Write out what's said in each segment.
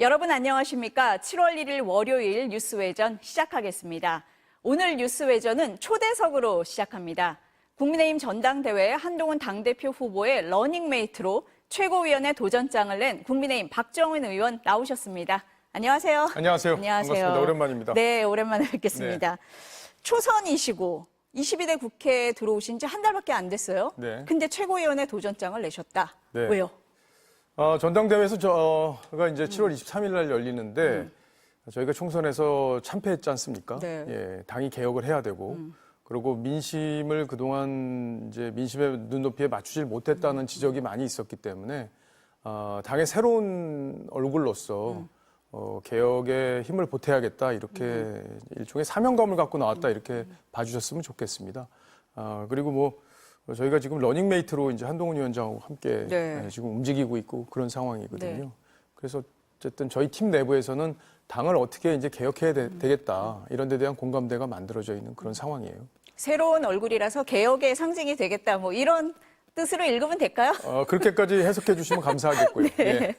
여러분 안녕하십니까? 7월 1일 월요일 뉴스외전 시작하겠습니다. 오늘 뉴스외전은 초대석으로 시작합니다. 국민의힘 전당대회 한동훈 당대표 후보의 러닝메이트로 최고위원회 도전장을 낸 국민의힘 박정은 의원 나오셨습니다. 안녕하세요. 안녕하세요. 안녕하세요. 반갑습니다. 오랜만입니다. 네, 오랜만에 뵙겠습니다. 초선이시고 22대 국회에 들어오신 지 한 달밖에 안 됐어요. 네. 근데 최고위원회 도전장을 내셨다. 네. 왜요? 어, 전당대회에서 저가 이제 7월 23일 날 열리는데 저희가 총선에서 참패했지 않습니까? 네. 예, 당이 개혁을 해야 되고 그리고 민심을 그동안 이제 민심의 눈높이에 맞추질 못했다는 지적이 많이 있었기 때문에 어, 당의 새로운 얼굴로서 어, 개혁에 힘을 보태야겠다 이렇게 일종의 사명감을 갖고 나왔다 이렇게 봐주셨으면 좋겠습니다. 아, 그리고 뭐 저희가 지금 러닝메이트로 이제 한동훈 위원장하고 함께 네. 네, 지금 움직이고 있고 그런 상황이거든요. 네. 그래서 어쨌든 저희 팀 내부에서는 당을 어떻게 이제 개혁해야 되, 겠다 이런 데 대한 공감대가 만들어져 있는 그런 상황이에요. 새로운 얼굴이라서 개혁의 상징이 되겠다. 뭐 이런 뜻으로 읽으면 될까요? 어, 그렇게까지 해석해 주시면 감사하겠고요. 네. 예.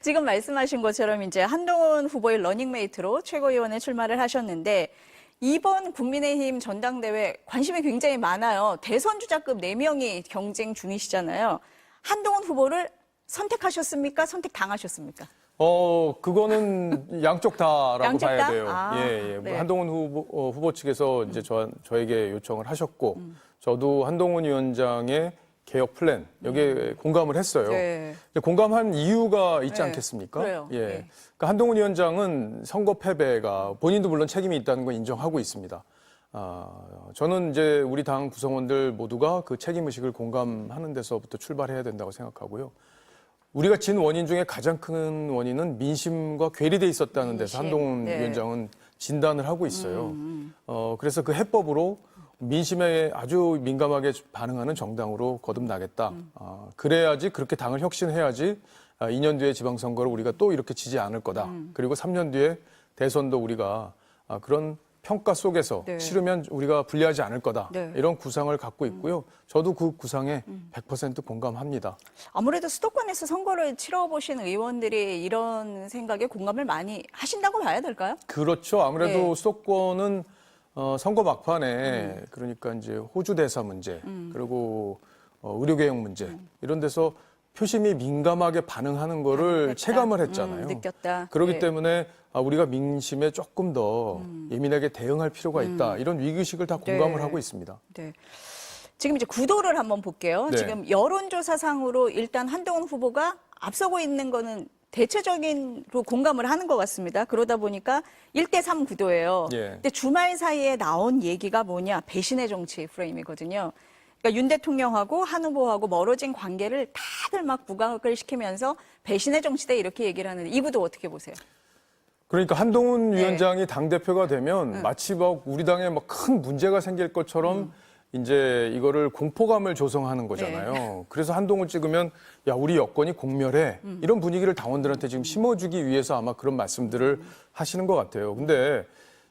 지금 말씀하신 것처럼 이제 한동훈 후보의 러닝메이트로 최고위원에 출마를 하셨는데 이번 국민의힘 전당대회 관심이 굉장히 많아요. 대선 주자급 4명이 경쟁 중이시잖아요. 한동훈 후보를 선택하셨습니까? 선택당하셨습니까? 어, 그거는 양쪽 다라고 양쪽 봐야 다? 돼요. 아, 예, 예. 네. 한동훈 후보, 어, 후보 측에서 이제 저, 저에게 요청을 하셨고, 저도 한동훈 위원장의 개혁 플랜, 여기에 공감을 했어요. 네. 근데 공감한 이유가 있지 네, 않겠습니까? 그래요. 예. 네. 그러니까 한동훈 위원장은 선거 패배가 본인도 물론 책임이 있다는 걸 인정하고 있습니다. 아, 저는 이제 우리 당 구성원들 모두가 그 책임 의식을 공감하는 데서부터 출발해야 된다고 생각하고요. 우리가 진 원인 중에 가장 큰 원인은 민심과 괴리돼 있었다는 데서 민심, 한동훈 네. 음, 위원장은 진단을 하고 있어요. 어, 그래서 그 해법으로 민심에 아주 민감하게 반응하는 정당으로 거듭나겠다. 음. 어, 그래야지 그렇게 당을 혁신해야지 아, 2년 뒤에 지방선거를 우리가 또 이렇게 지지 않을 거다. 음. 그리고 3년 뒤에 대선도 우리가 아, 그런 평가 속에서 네. 치르면 우리가 불리하지 않을 거다. 네. 이런 구상을 갖고 있고요. 저도 그 구상에 100% 공감합니다. 아무래도 수도권에서 선거를 치러보신 의원들이 이런 생각에 공감을 많이 하신다고 봐야 될까요? 그렇죠. 아무래도 네. 수도권은 어, 선거 막판에 그러니까 이제 호주 대사 문제 그리고 어, 의료 개혁 문제 이런 데서 표심이 민감하게 반응하는 거를 반응했다. 체감을 했잖아요. 음, 느꼈다. 그렇기 네. 때문에 아, 우리가 민심에 조금 더 예민하게 대응할 필요가 있다. 이런 위기의식을 다 공감을 네. 하고 있습니다. 네. 지금 이제 구도를 한번 볼게요. 네. 지금 여론조사상으로 일단 한동훈 후보가 앞서고 있는 거는 대체적인로 공감을 하는 것 같습니다. 그러다 보니까 1대3 구도예요. 예. 근데 주말 사이에 나온 얘기가 뭐냐? 배신의 정치 프레임이거든요. 그러니까 윤 대통령하고 한 후보하고 멀어진 관계를 다들 막 부각을 시키면서 배신의 정치다 이렇게 얘기를 하는데 이 구도 어떻게 보세요? 그러니까 한동훈 네. 위원장이 당 대표가 되면 마치 막 우리 당에 막 큰 문제가 생길 것처럼 음. 이제 이거를 공포감을 조성하는 네. 거잖아요. 그래서 한동훈 찍으면 야 우리 여권이 공멸해 음. 이런 분위기를 당원들한테 지금 심어주기 위해서 아마 그런 말씀들을 하시는 것 같아요. 근데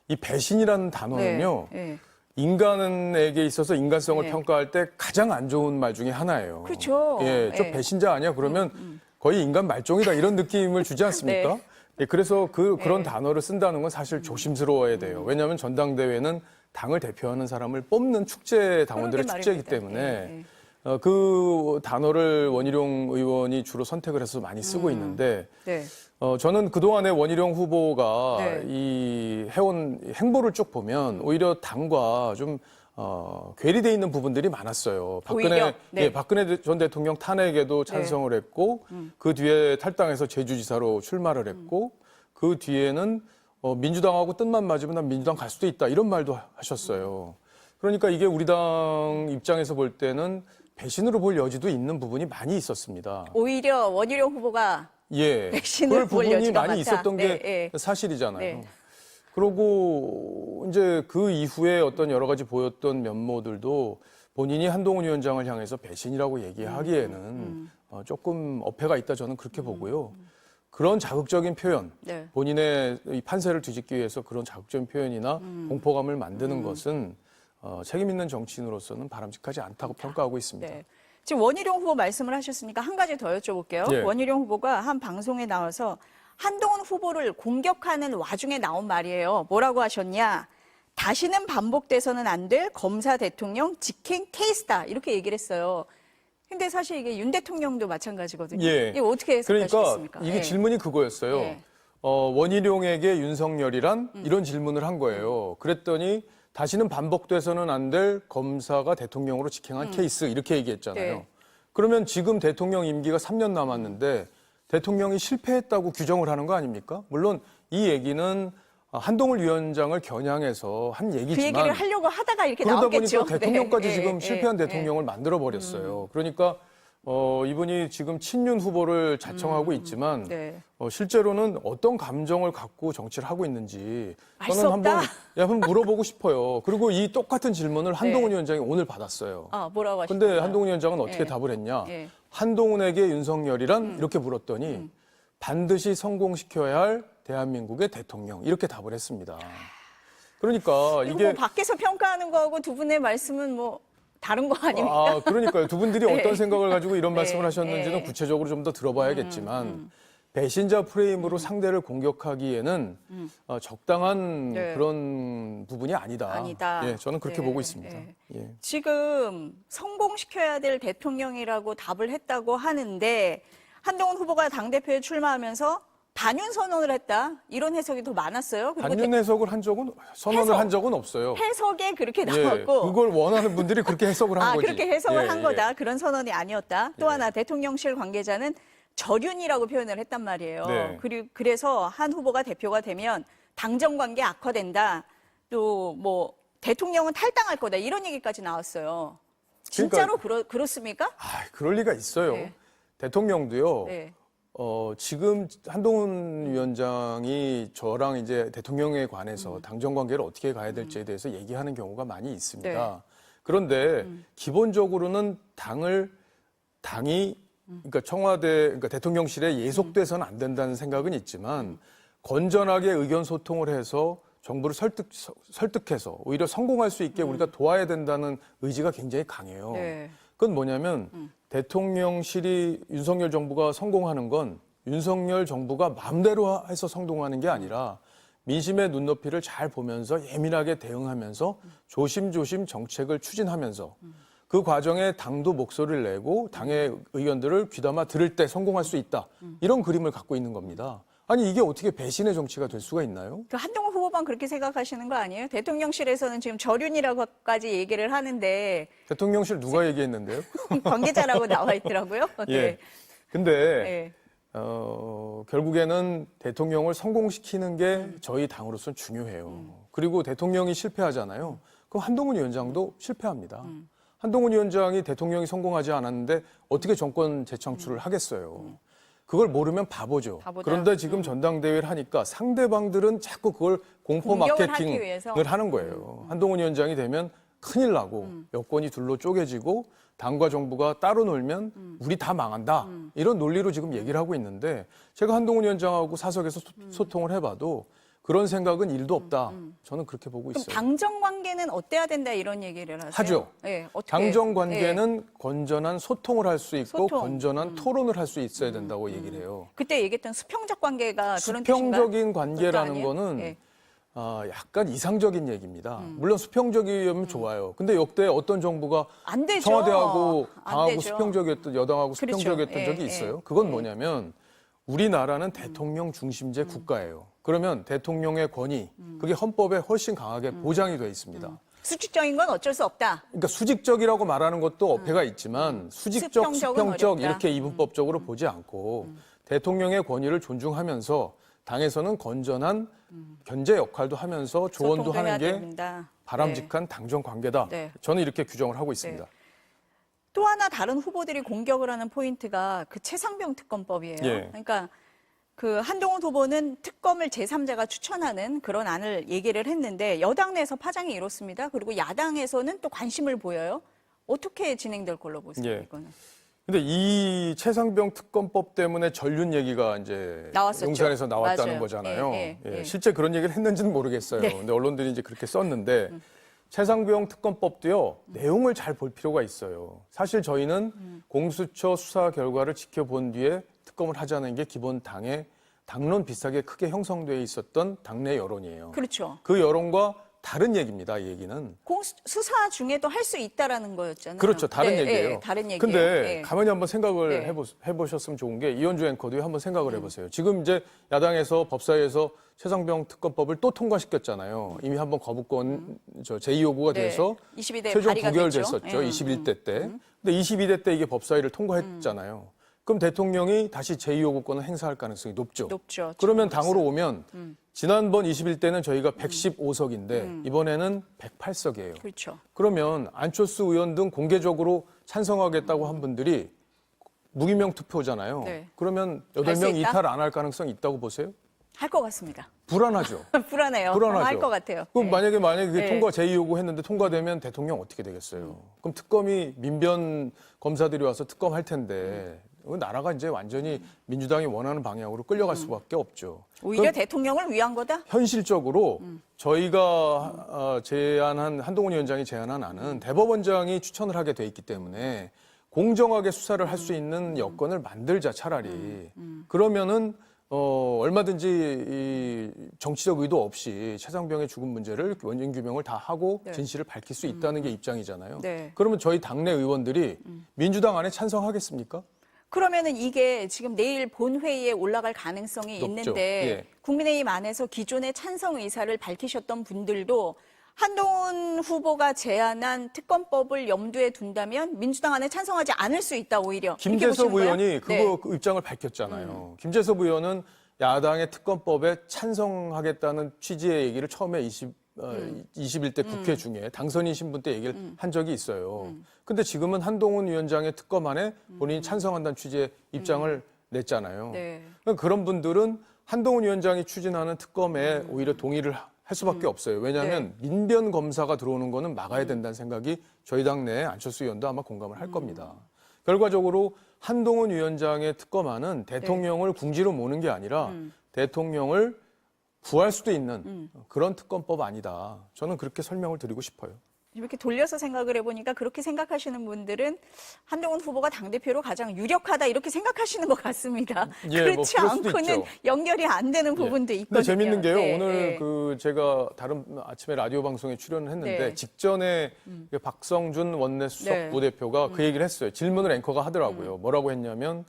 이 배신이라는 단어는요. 네. 네. 인간에게 있어서 인간성을 네. 평가할 때 가장 안 좋은 말 중에 하나예요. 그렇죠. 예, 저 예. 음, 배신자 아니야? 그러면 거의 인간 말종이다 이런 느낌을 주지 않습니까? 네. 예, 그래서 그 그런 네. 단어를 쓴다는 건 사실 조심스러워야 돼요. 음. 왜냐하면 전당대회는 당을 대표하는 사람을 뽑는 축제 당원들의 축제이기. 때문에 예, 예. 어, 그 단어를 원희룡 의원이 주로 선택을 해서 많이 쓰고 있는데 네. 어, 저는 그동안에 원희룡 후보가 네. 음. 이 해온 행보를 쭉 보면 오히려 당과 좀 어, 괴리돼 있는 부분들이 많았어요. 박근혜, 오히려? 네. 예, 박근혜 전 대통령 탄핵에도 찬성을 했고, 음. 그 뒤에 탈당해서 제주지사로 출마를 했고, 그 뒤에는 어, 민주당하고 뜻만 맞으면 난 민주당 갈 수도 있다 이런 말도 하셨어요. 그러니까 이게 우리 당 입장에서 볼 때는 배신으로 볼 여지도 있는 부분이 많이 있었습니다. 오히려 원희룡 후보가 예. 그럴 볼 부분이 많이 많다. 있었던 게 네, 예. 사실이잖아요. 네. 그러고 이제 그 이후에 어떤 여러 가지 보였던 면모들도 본인이 한동훈 위원장을 향해서 배신이라고 얘기하기에는 음, 어, 조금 어폐가 있다 저는 그렇게 보고요. 그런 자극적인 표현, 네. 본인의 이 판세를 뒤집기 위해서 그런 자극적인 표현이나 음. 공포감을 만드는 것은 어, 책임 있는 정치인으로서는 바람직하지 않다고 평가하고 있습니다. 네. 지금 원희룡 후보 말씀을 하셨으니까 한 가지 더 여쭤볼게요. 예. 원희룡 후보가 한 방송에 나와서 한동훈 후보를 공격하는 와중에 나온 말이에요. 뭐라고 하셨냐? 다시는 반복돼서는 안 될 검사 대통령 직행 케이스다. 이렇게 얘기를 했어요. 근데 사실 이게 윤 대통령도 마찬가지거든요. 예. 이거 어떻게 그러니까 해석하시겠습니까? 이게 예. 질문이 그거였어요. 예. 어, 원희룡에게 윤석열이란 음. 이런 질문을 한 거예요. 그랬더니 다시는 반복돼서는 안 될 검사가 대통령으로 직행한 케이스 이렇게 얘기했잖아요. 음. 네. 그러면 지금 대통령 임기가 3년 남았는데 대통령이 실패했다고 규정을 하는 거 아닙니까? 물론 이 얘기는 한동훈 위원장을 겨냥해서 한그 얘기지만 얘기를 하려고 하다가 이렇게 그러다 나왔겠죠. 보니까 대통령까지 네. 지금 예, 실패한 예, 음. 대통령을 만들어 버렸어요. 그러니까 어, 이분이 지금 친윤 후보를 자청하고 있지만 네. 어, 실제로는 어떤 감정을 갖고 정치를 하고 있는지 저는 한번. 예, 한번 물어보고 싶어요. 그리고 이 똑같은 질문을 한동훈 네. 위원장이 오늘 받았어요. 아, 뭐라고 하셨나요? 근데 한동훈 위원장은 어떻게 예. 답을 했냐? 예. 음. 한동훈에게 윤석열이란 이렇게 물었더니 반드시 성공시켜야 할 대한민국의 대통령 이렇게 답을 했습니다. 그러니까 이게 이게 뭐 밖에서 평가하는 거하고 두 분의 말씀은 뭐 다른 거 아닙니까? 아, 그러니까요. 두 분들이 네. 어떤 생각을 가지고 이런 네, 말씀을 하셨는지는 네. 음, 구체적으로 좀 더 들어봐야겠지만 배신자 프레임으로 상대를 공격하기에는 어, 적당한 음. 네. 그런 부분이 아니다. 아니다. 예, 저는 그렇게 네, 보고 있습니다. 네. 예. 지금 성공시켜야 될 대통령이라고 답을 했다고 하는데 한동훈 후보가 당대표에 출마하면서 반윤 선언을 했다. 이런 해석이 더 많았어요. 반윤 해석을 한 적은 선언을 해석. 한 적은 없어요. 대- 해석에 그렇게 예, 나왔고 그걸 원하는 분들이 그렇게 해석을 한 아, 거지. 그렇게 해석을 예, 한 예. 거다. 그런 선언이 아니었다. 또 예. 하나 대통령실 관계자는 절윤이라고 표현을 했단 말이에요. 네. 그리고 그래서 한 후보가 대표가 되면 당정 관계 악화된다. 또 뭐 대통령은 탈당할 거다. 이런 얘기까지 나왔어요. 진짜로 그렇 그렇습니까? 아, 그럴 리가 있어요. 네. 대통령도요. 네. 어, 지금 한동훈 위원장이 저랑 이제 대통령에 관해서 음. 당정 관계를 어떻게 가야 될지에 대해서 얘기하는 경우가 많이 있습니다. 네. 음. 그런데 기본적으로는 당을 당이 음. 그러니까 청와대 그러니까 대통령실에 예속돼서는 안 된다는 생각은 있지만 건전하게 의견 소통을 해서 정부를 설득 설득해서 오히려 성공할 수 있게 우리가 도와야 된다는 의지가 굉장히 강해요. 음. 네. 그건 뭐냐면 대통령실이 윤석열 정부가 성공하는 건 윤석열 정부가 마음대로 해서 성공하는 게 아니라 민심의 눈높이를 잘 보면서 예민하게 대응하면서 조심조심 정책을 추진하면서 그 과정에 당도 목소리를 내고 당의 의견들을 귀담아 들을 때 성공할 수 있다. 이런 그림을 갖고 있는 겁니다. 아니 이게 어떻게 배신의 정치가 될 수가 있나요? 그 한동훈 후보만 그렇게 생각하시는 거 아니에요? 대통령실에서는 지금 절윤이라고까지 얘기를 하는데 대통령실 누가 얘기했는데요? 관계자라고 나와 있더라고요. 네. 예. 근데 네. 어, 결국에는 대통령을 성공시키는 게 저희 당으로서는 중요해요. 그리고 대통령이 실패하잖아요. 그럼 한동훈 위원장도 실패합니다. 한동훈 위원장이 대통령이 성공하지 않았는데 어떻게 정권 재창출을 하겠어요. 그걸 모르면 바보죠. 바보다. 그런데 지금 전당대회를 하니까 상대방들은 자꾸 그걸 공포 공격을 하기 마케팅을 위해서. 하는 거예요. 한동훈 위원장이 되면 큰일 나고 여권이 둘로 쪼개지고 당과 정부가 따로 놀면 우리 다 망한다. 이런 논리로 지금 얘기를 하고 있는데 제가 한동훈 위원장하고 사석에서 소, 통을 해봐도 그런 생각은 일도 없다. 저는 그렇게 보고 그럼 있어요. 당정 관계는 어때야 된다 이런 얘기를 하세요? 하죠. 네, 어떻게? 당정 관계는 건전한 소통을 할 수 있고 소통. 건전한 토론을 할 수 있어야 된다고 얘기를 해요. 그때 얘기했던 수평적 관계가 그런 뜻인가? 수평적인 관계라는 아니에요? 거는 예. 아, 약간 이상적인 얘기입니다. 물론 수평적이면 좋아요. 근데 역대 어떤 정부가 안 되죠. 청와대하고 안 당하고 되죠. 수평적이었던 여당하고 그렇죠. 수평적이었던 예, 적이 예, 있어요. 그건 예. 뭐냐면 우리나라는 대통령 중심제 국가예요. 그러면 대통령의 권위 그게 헌법에 훨씬 강하게 보장이 돼 있습니다. 수직적인 건 어쩔 수 없다. 그러니까 수직적이라고 말하는 것도 어폐가 있지만 수직적, 수평적은 수평적 어렵다. 이렇게 이분법적으로 보지 않고 대통령의 권위를 존중하면서 당에서는 건전한 견제 역할도 하면서 조언도 소통도 해야 하는 게 된다. 바람직한 당정 관계다. 네. 저는 이렇게 규정을 하고 있습니다. 또 하나 다른 후보들이 공격을 하는 포인트가 그 최상병 특검법이에요. 예. 그러니까 그 한동훈 후보는 특검을 제3자가 추천하는 그런 안을 얘기를 했는데 여당 내에서 파장이 이렇습니다. 그리고 야당에서는 또 관심을 보여요. 어떻게 진행될 걸로 보세요, 예. 이거는? 근데 이 최상병 특검법 때문에 전륜 얘기가 이제 나왔었죠. 용산에서 나왔다는 맞아요. 거잖아요. 예, 예, 예. 실제 그런 얘기를 했는지는 모르겠어요. 네. 근데 언론들이 이제 그렇게 썼는데 최상병 특검법도요 내용을 잘 볼 필요가 있어요. 사실 저희는 음. 공수처 수사 결과를 지켜본 뒤에 특검을 하자는 게 기본 당의 당론 비슷하게 크게 형성돼 있었던 당내 여론이에요. 그렇죠. 그 여론과 다른 얘기입니다. 이 얘기는. 공 수사 중에도 할 수 있다라는 거였잖아요. 그렇죠. 다른 네, 얘기예요. 네, 다른 얘기예요. 근데 네. 가만히 한번 생각을 네. 음. 해보, 해보셨으면 좋은 게 이현주 앵커도 한번 생각을 해보세요. 지금 이제 야당에서 법사위에서 최상병 특검법을 또 통과시켰잖아요. 이미 한번 거부권 저 제2요구가 음. 네. 돼서 22대 최종 부결됐었죠. 음, 21대 때. 근데 22대 때 이게 법사위를 통과했잖아요. 그럼 대통령이 다시 제2요구권을 행사할 가능성이 높죠. 높죠. 그러면 당으로 오면 음. 지난번 21대는 저희가 115석인데 이번에는 108석이에요. 그렇죠. 그러면 안철수 의원 등 공개적으로 찬성하겠다고 한 분들이 무기명 투표잖아요. 네. 그러면 8명 있다? 이탈 안 할 가능성이 있다고 보세요? 할 것 같습니다. 불안하죠. 불안해요. 불안하죠. 할 것 같아요. 그럼 네. 만약에 만약에 그게 네. 통과 제의 요구 했는데 통과되면 대통령 어떻게 되겠어요? 그럼 특검이 민변 검사들이 와서 특검 할 텐데 그 나라가 이제 완전히 민주당이 원하는 방향으로 끌려갈 수밖에 없죠. 음. 오히려 그럼 대통령을 위한 거다. 현실적으로 음. 저희가 어, 제안한 한동훈 위원장이 제안한 안은 대법원장이 추천을 하게 돼 있기 때문에 공정하게 수사를 할 수 있는 여건을 만들자 차라리 그러면은 어, 얼마든지 이 정치적 의도 없이 최상병의 죽음 문제를 원인 규명을 다 하고 네. 진실을 밝힐 수 있다는 게 입장이잖아요. 네. 그러면 저희 당내 의원들이 민주당 안에 찬성하겠습니까? 그러면은 이게 지금 내일 본회의에 올라갈 가능성이 높죠. 있는데 예. 국민의힘 안에서 기존의 찬성 의사를 밝히셨던 분들도 한동훈 후보가 제안한 특검법을 염두에 둔다면 민주당 안에 찬성하지 않을 수 있다 오히려 김재섭? 의원이 그거 네. 음. 그 입장을 밝혔잖아요. 김재섭 의원은 야당의 특검법에 찬성하겠다는 취지의 얘기를 처음에 20, 어, 음. 21대 국회 중에 당선인 신 분 때 얘기를 한 적이 있어요. 음. 근데 지금은 한동훈 위원장의 특검안에 본인이 찬성한다는 취지의 입장을 냈잖아요. 음. 네. 그러니까 그런 분들은 한동훈 위원장이 추진하는 특검에 음. 오히려 동의를 하- 할 수밖에 없어요. 왜냐하면 네. 민변 검사가 들어오는 거는 음. 막아야 된다는 생각이 저희 당내 안철수 의원도 아마 공감을 할 겁니다. 결과적으로 한동훈 위원장의 특검안은 네. 대통령을 궁지로 모는 게 아니라 음. 대통령을 구할 수도 있는 그런 특검법 아니다. 저는 그렇게 설명을 드리고 싶어요. 이렇게 돌려서 생각을 해보니까 그렇게 생각하시는 분들은 한동훈 후보가 당대표로 가장 유력하다 이렇게 생각하시는 것 같습니다. 예, 뭐 그렇지 수도 않고는 있죠. 연결이 안 되는 부분도 예. 있거든요. 근데 재밌는 게요. 네, 오늘 네. 그 제가 다른 아침에 라디오 방송에 출연을 했는데 네. 음. 직전에 그 박성준 원내수석 네. 음. 부대표가 그 얘기를 했어요. 질문을 앵커가 하더라고요. 뭐라고 했냐면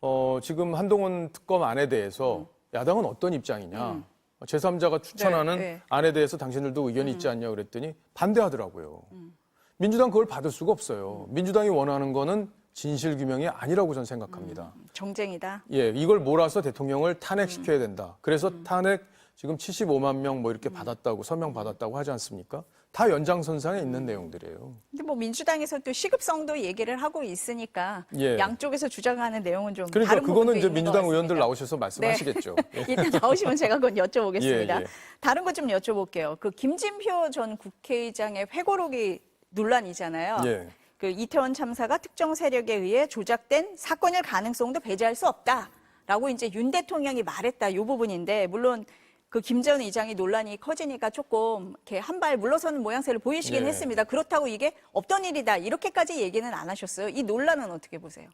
어, 지금 한동훈 특검 안에 대해서 음. 야당은 어떤 입장이냐. 제3자가 추천하는 네, 네. 안에 대해서 당신들도 의견이 있지 않냐 그랬더니 반대하더라고요. 음. 민주당 그걸 받을 수가 없어요. 민주당이 원하는 거는 진실 규명이 아니라고 저는 생각합니다. 정쟁이다. 예, 이걸 몰아서 대통령을 탄핵시켜야 된다. 그래서 음. 탄핵 지금 75만 명 뭐 이렇게 받았다고 서명 받았다고 하지 않습니까? 다 연장선상에 있는 음. 내용들이에요. 근데 뭐 민주당에서 또 시급성도 얘기를 하고 있으니까 예. 양쪽에서 주장하는 내용은 좀 그러니까 다른 그거는 이제 민주당 것 의원들. 나오셔서 말씀하시겠죠. 예. 일단 나오시면 제가 그건 여쭤보겠습니다. 예, 예. 다른 것 좀 여쭤볼게요. 그 김진표 전 국회의장의 회고록이 논란이잖아요. 예. 그 이태원 참사가 특정 세력에 의해 조작된 사건일 가능성도 배제할 수 없다라고 이제 윤 대통령이 말했다 이 부분인데 물론 그김전 의장이 논란이 커지니까 조금 이렇게 한 발 물러서는 모양새를 보이시긴 예. 했습니다. 그렇다고 이게 없던 일이다 이렇게까지 얘기는 안 하셨어요. 이 논란은 어떻게 보세요?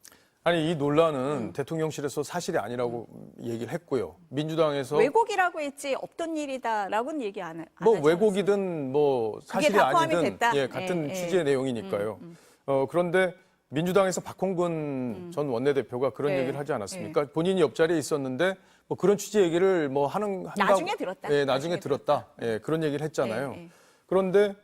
아니 이 논란은 음. 대통령실에서 사실이 아니라고 얘기를 했고요. 민주당에서 왜곡이라고 했지 없던 일이다라고는 얘기 안, 안 뭐 하지 왜곡이든 뭐 사실이 다 포함이 아니든 됐다? 예, 같은 예, 예. 취지의 내용이니까요. 어, 그런데 민주당에서 박홍근 전 원내대표가 그런 네. 얘기를 하지 않았습니까? 본인이 옆자리에 있었는데 뭐 그런 취지 얘기를 뭐 하는 한다고- 나중에 들었다. 예, 나중에, 나중에 들었다. 예, 그런 얘기를 했잖아요. 예, 예. 그런데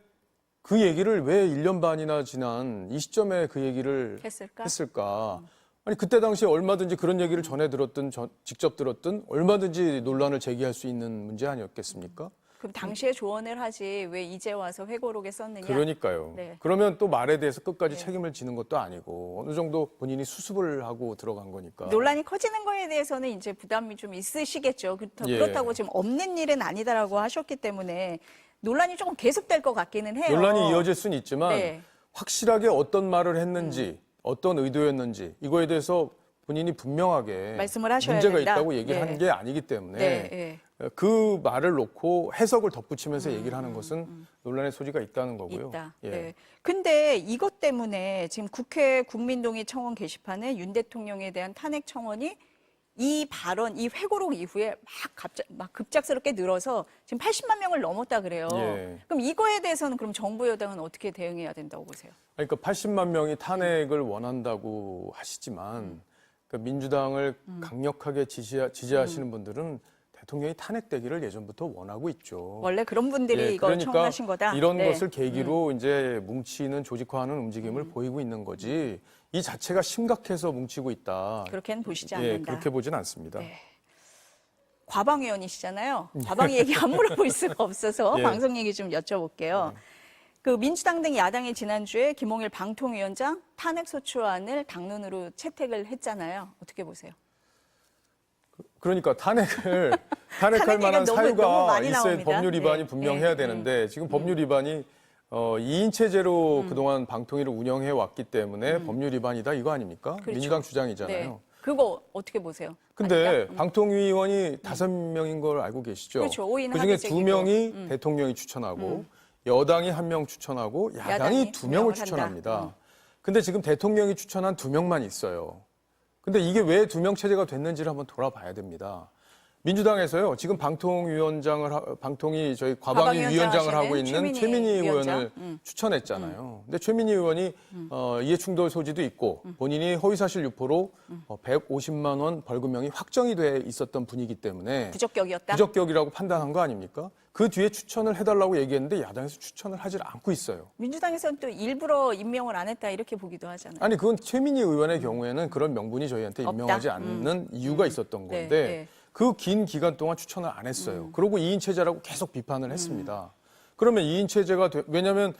그 얘기를 왜 1년 반이나 지난 이 시점에 그 얘기를 했을까? 했을까? 아니 그때 당시에 얼마든지 그런 얘기를 전해 들었든 전- 직접 들었든 얼마든지 논란을 제기할 수 있는 문제 아니었겠습니까? 그럼 당시에 조언을 하지 왜 이제 와서 회고록에 썼느냐? 그러니까요. 네. 그러면 또 말에 대해서 끝까지 책임을 지는 것도 아니고 어느 정도 본인이 수습을 하고 들어간 거니까. 논란이 커지는 거에 대해서는 이제 부담이 좀 있으시겠죠. 그렇다- 예. 그렇다고 지금 없는 일은 아니다라고 하셨기 때문에 논란이 조금 계속될 것 같기는 해요. 논란이 이어질 수는 있지만 네. 확실하게 어떤 말을 했는지 어떤 의도였는지 이거에 대해서 본인이 분명하게 말씀을 하셔야 문제가 된다. 있다고 얘기를 네. 한게 아니기 때문에 네, 네. 그 말을 놓고 해석을 덧붙이면서 얘기를 하는 것은 논란의 소지가 있다는 거고요. 음, 있다. 예. 네. 근데 이것 때문에 지금 국회 국민동의 청원 게시판에 윤 대통령에 대한 탄핵 청원이 이 발언, 이 회고록 이후에 막 갑작 막 급작스럽게 늘어서 지금 80만 명을 넘었다 그래요. 예. 그럼 이거에 대해서는 그럼 정부 여당은 어떻게 대응해야 된다고 보세요? 그러니까 80만 명이 탄핵을 원한다고 하시지만 그 민주당을 강력하게 지지, 지지하시는 분들은 대통령이 탄핵되기를 예전부터 원하고 있죠. 원래 그런 분들이 예, 이거 청하신 거다. 이런 네. 것을 계기로 이제 뭉치는 조직화하는 움직임을 음. 보이고 있는 거지 이 자체가 심각해서 뭉치고 있다. 그렇게는 보시지 예, 않는다. 그렇게 보진 않습니다. 네. 과방 의원이시잖아요. 과방 얘기 안 물어볼 수가 없어서 예. 방송 얘기 좀 여쭤볼게요. 그 민주당 등 야당이 지난주에 김홍일 방통위원장 탄핵소추안을 당론으로 채택을 했잖아요. 어떻게 보세요? 그러니까 탄핵을 탄핵할 탄핵 만한 얘기가 너무- 사유가 너무 많이 있어야 나옵니다. 법률 위반이 네. 분명해야 네. 되는데 지금 법률 위반이 어, 2인 체제로 음. 그동안 방통위를 운영해 왔기 때문에 법률 위반이다 이거 아닙니까? 그렇죠. 민주당 주장이잖아요. 네. 그거 어떻게 보세요? 근데 아니다? 음. 방통위원이 다섯 명인 걸 알고 계시죠? 그렇죠. 오인 그중에. 두 명이 음. 대통령이 추천하고 여당이 한 명 추천하고 야당이, 야당이 두두 명을 추천합니다. 음. 근데 지금 대통령이 추천한 두 명만 있어요. 근데 이게 왜 두 명 체제가 됐는지를 한번 돌아봐야 됩니다. 민주당에서요 지금 방통위원장을 하- 방통위 저희 과방위 위원장을 하고 있는 최민희 최민희. 의원을 음. 추천했잖아요. 근데 최민희 의원이 어, 이해충돌 소지도 있고 본인이 허위사실 유포로 어, 150만 원 벌금형이 확정이 돼 있었던 분이기 때문에 부적격이었다. 부적격이라고 판단한 거 아닙니까? 그 뒤에 추천을 해달라고 얘기했는데 야당에서 추천을 하질 않고 있어요. 민주당에서는 또 일부러 임명을 안 했다 이렇게 보기도 하잖아요. 아니 그건 최민희 의원의 경우에는 그런 명분이 저희한테 없다? 임명하지 않는 이유가 있었던 네, 건데 네. 그 긴 기간 동안 추천을 안 했어요. 그리고 2인 체제라고 계속 비판을 했습니다. 그러면 2인 체제가 돼- 왜냐하면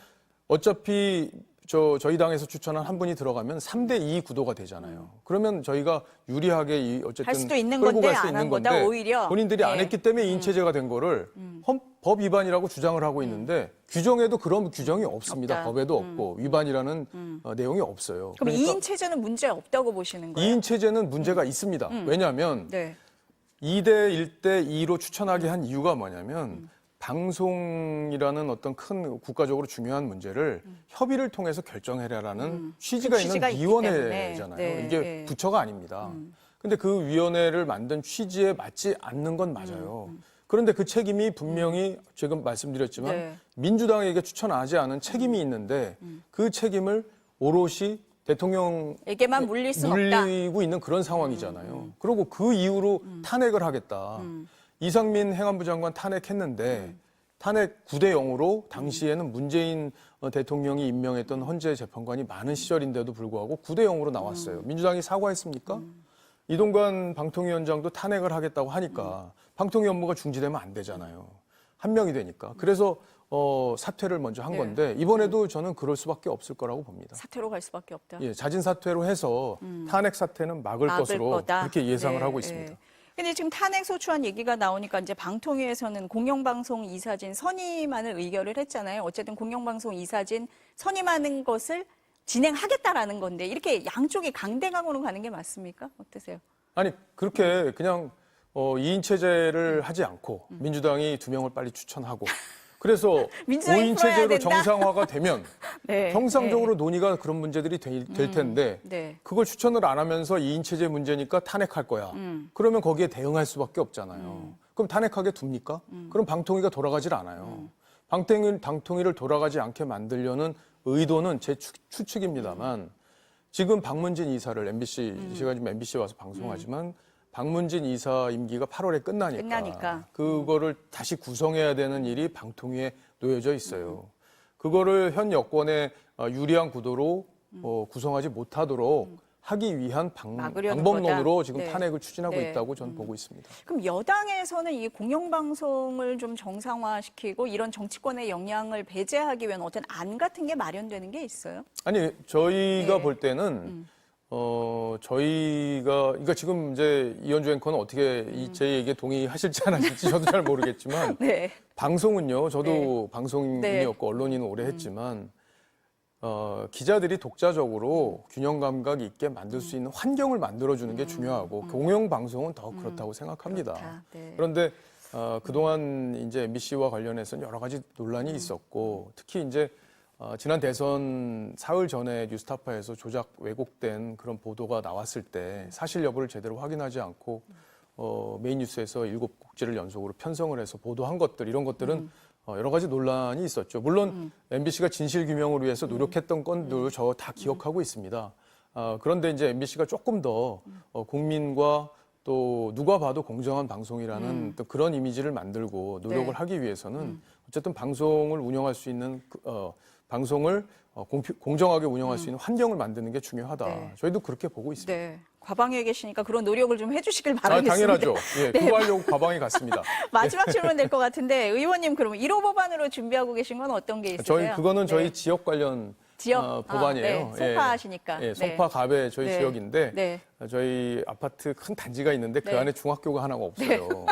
어차피 저 저희 당에서 추천한 한 분이 들어가면 3대 2 구도가 되잖아요. 그러면 저희가 유리하게 이 어쨌든 할 수도 있는 끌고 건데 갈 수 안 있는 한 거다, 건데 오히려. 본인들이 안 네. 했기 때문에 2인 체제가 된 거를 헌- 법 위반이라고 주장을 하고 있는데 규정에도 그런 규정이 없습니다. 없다. 법에도 없고 위반이라는 어, 내용이 없어요. 그럼 그러니까 2인 체제는 문제 없다고 보시는 거예요? 2인 체제는 문제가 있습니다. 왜냐하면 네. 2대 1대 2로 추천하게 한 이유가 뭐냐면 방송이라는 어떤 큰 국가적으로 중요한 문제를 협의를 통해서 결정해라라는 취지가 그 있는 위원회잖아요. 네, 이게 네. 부처가 아닙니다. 근데 그 위원회를 만든 취지에 맞지 않는 건 맞아요. 그런데 그 책임이 분명히 지금 말씀드렸지만 네. 민주당에게 추천하지 않은 책임이 있는데 그 책임을 오롯이 대통령 에게만 물릴 순 없다. 물리고 있는 그런 상황이잖아요. 그리고 그 이후로 탄핵을 하겠다. 이상민 행안부 장관 탄핵했는데 탄핵 9대 0으로 당시에는 문재인 어, 대통령이 임명했던 헌재 재판관이 많은 시절인데도 불구하고 9대 0으로 나왔어요. 민주당이 사과했습니까? 이동관 방통위원장도 탄핵을 하겠다고 하니까 방통위 업무가 중지되면 안 되잖아요. 한 명이 되니까. 그래서 어, 사퇴를 먼저 한 네. 건데 이번에도 저는 그럴 수밖에 없을 거라고 봅니다. 사퇴로 갈 수밖에 없다. 예, 자진 사퇴로 해서 탄핵 사태는 막을, 막을 것으로 거다. 그렇게 예상을 네, 하고 있습니다. 네. 근데 지금 탄핵 소추안 얘기가 나오니까 이제 방통위에서는 공영방송 이사진 선임안을 의결을 했잖아요. 어쨌든 공영방송 이사진 선임하는 것을 진행하겠다라는 건데 이렇게 양쪽이 강대강으로 가는 게 맞습니까? 어떠세요? 아니 그렇게 그냥 어, 2인 체제를 하지 않고 음. 민주당이 두 명을 빨리 추천하고 그래서 민주당이 5인 풀어야 체제로 된다. 정상화가 되면 네. 정상적으로 논의가 그런 문제들이 될, 될 텐데 네. 그걸 추천을 안 하면서 2인 체제 문제니까 탄핵할 거야. 음. 그러면 거기에 대응할 수밖에 없잖아요. 그럼 탄핵하게 둡니까? 음. 그럼 방통위가 돌아가질 않아요. 방통위, 방통위를 돌아가지 않게 만들려는 의도는 제 추, 추측입니다만 지금 박문진 이사를 MBC 음. 제가 지금 MBC 와서 방송하지만 박문진 이사 임기가 8월에 끝나니까, 끝나니까. 그거를 다시 구성해야 되는 일이 방통위에 놓여져 있어요. 그거를 현 여권에 어, 유리한 구도로 어, 구성하지 못하도록 하기 위한 방, 막으려는 방법론으로 거다. 지금 네. 탄핵을 추진하고 네. 있다고 저는 보고 있습니다. 그럼 여당에서는 이 공영방송을 좀 정상화시키고 이런 정치권의 영향을 배제하기 위한 어떤 안 같은 게 마련되는 게 있어요? 아니 저희가 네. 볼 때는 어 저희가 그러니까 지금 이제 이현주 앵커는 어떻게 이 제 얘기에 동의하실지 안 하실지 저도 잘 모르겠지만 네. 방송은요 저도 네. 방송인이었고 언론인은 오래 했지만 어 기자들이 독자적으로 균형 감각 있게 만들 수 있는 환경을 만들어 주는 게 중요하고 공영 방송은 더 그렇다고 생각합니다. 그렇다. 네. 그런데 어, 그동안 이제 MBC와 관련해서는 여러 가지 논란이 있었고 특히 이제 어, 지난 대선 사흘 전에 뉴스타파에서 조작 왜곡된 그런 보도가 나왔을 때 사실 여부를 제대로 확인하지 않고 어, 메인 뉴스에서 일곱 곡지를 연속으로 편성을 해서 보도한 것들 이런 것들은 어, 여러 가지 논란이 있었죠. 물론 MBC가 진실 규명을 위해서 노력했던 건들 저다 기억하고 있습니다. 어, 그런데 이제 MBC가 조금 더 어, 국민과 또 누가 봐도 공정한 방송이라는 또 그런 이미지를 만들고 노력을 네. 하기 위해서는 어쨌든 방송을 운영할 수 있는 그, 어, 방송을 어, 공피, 공정하게 운영할 수 있는 환경을 만드는 게 중요하다. 네. 저희도 그렇게 보고 있습니다. 네. 과방에 계시니까 그런 노력을 좀 해주시길 아, 바라겠습니다. 당연하죠. 예, 그거 하려고 과방에 갔습니다. 마지막 질문 될 것 같은데 의원님 그럼 1호 법안으로 준비하고 계신 건 어떤 게 있으세요? 저희 그거는 저희 네. 지역 관련 지역? 어, 아, 법안이에요. 네. 송파시니까. 예, 네. 송파 갑의 저희 네. 지역인데 네. 어, 저희 아파트 큰 단지가 있는데 그 네. 안에 중학교가 하나가 없어요.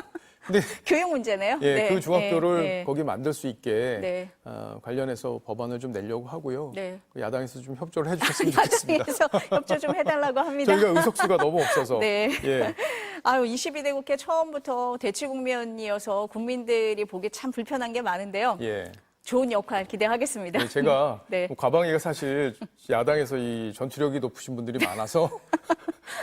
근데 교육 문제네요. 예, 네. 그 중학교를 네. 네. 거기 만들 수 있게 네. 어, 관련해서 법안을 좀 내려고 하고요. 네. 그 야당에서 좀 협조를 해주셨으면 좋겠습니다. 야당에서 협조 좀 해달라고 합니다. 저희가 의석수가 너무 없어서. 네. 예. 아유, 22대 국회 처음부터 대치 국면이어서 국민들이 보기 참 불편한 게 많은데요. 예. 좋은 역할 기대하겠습니다. 네, 제가 네. 뭐 과방위가 사실 야당에서 이 전투력이 높으신 분들이 많아서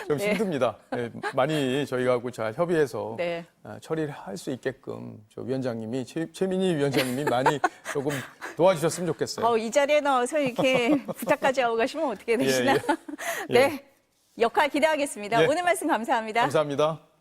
좀 네. 힘듭니다. 네, 많이 저희하고 잘 협의해서 네. 아, 처리를 할 수 있게끔 저 위원장님이 최, 최민희 위원장님이 많이 조금 도와주셨으면 좋겠어요. 어, 이 자리에 나와서 이렇게 부탁까지 하고 가시면 어떻게 되시나? 예, 예. 네. 역할 기대하겠습니다. 예. 오늘 말씀 감사합니다. 감사합니다.